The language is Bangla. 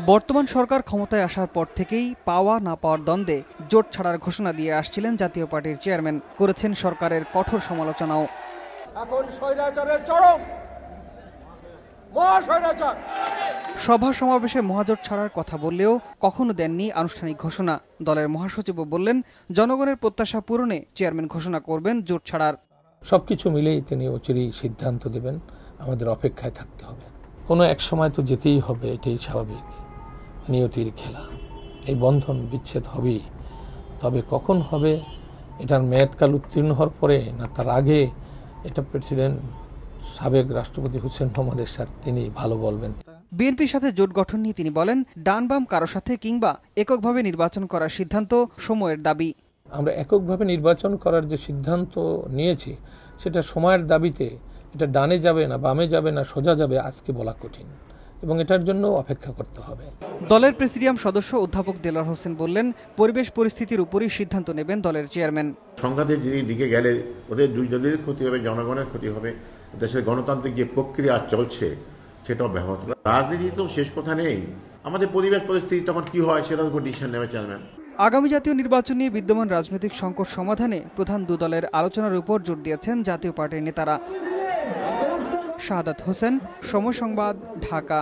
বর্তমান সরকার ক্ষমতায় আসার পর থেকেই পাওয়া না পাওয়ার দ্বন্দ্বে জোট ছাড়ার ঘোষণা দিয়ে আসছিলেন জাতীয় পার্টির চেয়ারম্যান। করেছেন সরকারের কঠোর সমালোচনাও। এখন স্বৈরাচারের চরম। সভা সমাবেশে মহাজোট ছাড়ার কথা বললেও কখনো দেননি আনুষ্ঠানিক ঘোষণা। দলের মহাসচিবও বললেন জনগণের প্রত্যাশা পূরণে চেয়ারম্যান ঘোষণা করবেন জোট ছাড়ার। সবকিছু মিলেই তিনি অচিরেই সিদ্ধান্ত দেবেন। আমাদের অপেক্ষায় থাকতে হবে। কোনো এক সময় তো যেতেই হবে এটাই স্বাভাবিক। নিয়তির খেলা। এই বন্ধন বিচ্ছেদ হবেই। তবে কখন হবে এটার মেয়াদকাল উত্তীর্ণ হওয়ার পরে না তার আগে এটা প্রেসিডেন্ট সাবেক রাষ্ট্রপতি হুসেন মোহাম্মদ এরশাদ তিনি ভালো বলবেন। বিএনপির সাথে জোট গঠন নিয়ে তিনি বলেন ডান বাম কারও সাথে কিংবা এককভাবে নির্বাচন করার সিদ্ধান্ত সময়ের দাবি। আমরা এককভাবে নির্বাচন করার যে সিদ্ধান্ত নিয়েছি সেটা সময়ের দাবিতে এটা ডানে যাবে না বামে যাবে না সোজা যাবে আজকে বলা কঠিন। এবং এটার জন্য অপেক্ষা করতে হবে। দলের প্রেসিডিয়াম সদস্য অধ্যাপক দেলার হোসেন বললেন পরিবেশ পরিস্থিতির উপরই সিদ্ধান্ত নেবেন দলের চেয়ারম্যান। সংঘাতের দিকে গেলে ওদের দুই দলের ক্ষতি হবে জনগণের ক্ষতি হবে দেশের গণতান্ত্রিক যে প্রক্রিয়া চলছে সেটাও ব্যাহত রাজনীতি তো শেষ কথা নেই। আমাদের পরিবেশ পরিস্থিতি তখন কি হয় সেটার উপর ডিসিশন নেবে চেয়ারম্যান। আগামী জাতীয় নির্বাচন নিয়ে বিদ্যমান রাজনৈতিক সংকট সমাধানে প্রধান দু দলের আলোচনার উপর জোর দিয়েছেন জাতীয় পার্টির নেতারা। শাহাদ হোসেন সমসংবাদ ঢাকা।